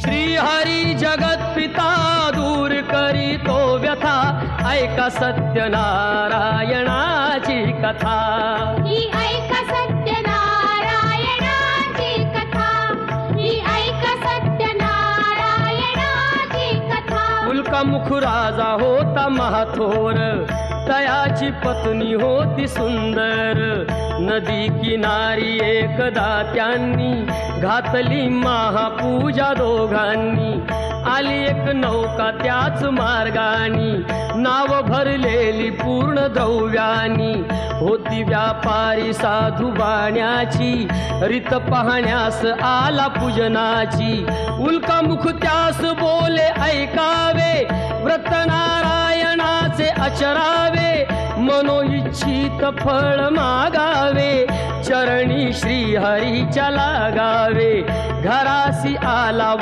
श्रीहरी जगत पिता दूर करी तो व्यथा ऐका सत्यनारायणाची कथा प्रमुख राजा होता महाथोर? तयाची पत्नी होती सुंदर. नदी किनारी एकदा त्यांनी घातली महापूजा दोघांनी. आली एक नौका त्याच मार्गानी. नाव भरलेली पूर्ण द्रव्यानी. होती व्यापारी साधू बाण्याची. रीत पाहण्यास आला पूजनाची. उल्कामुख त्यास बोले ऐका आचरावे मनोइच्छित फळ मागावे चरणी श्रीहरीच्या लागावे घरासी आला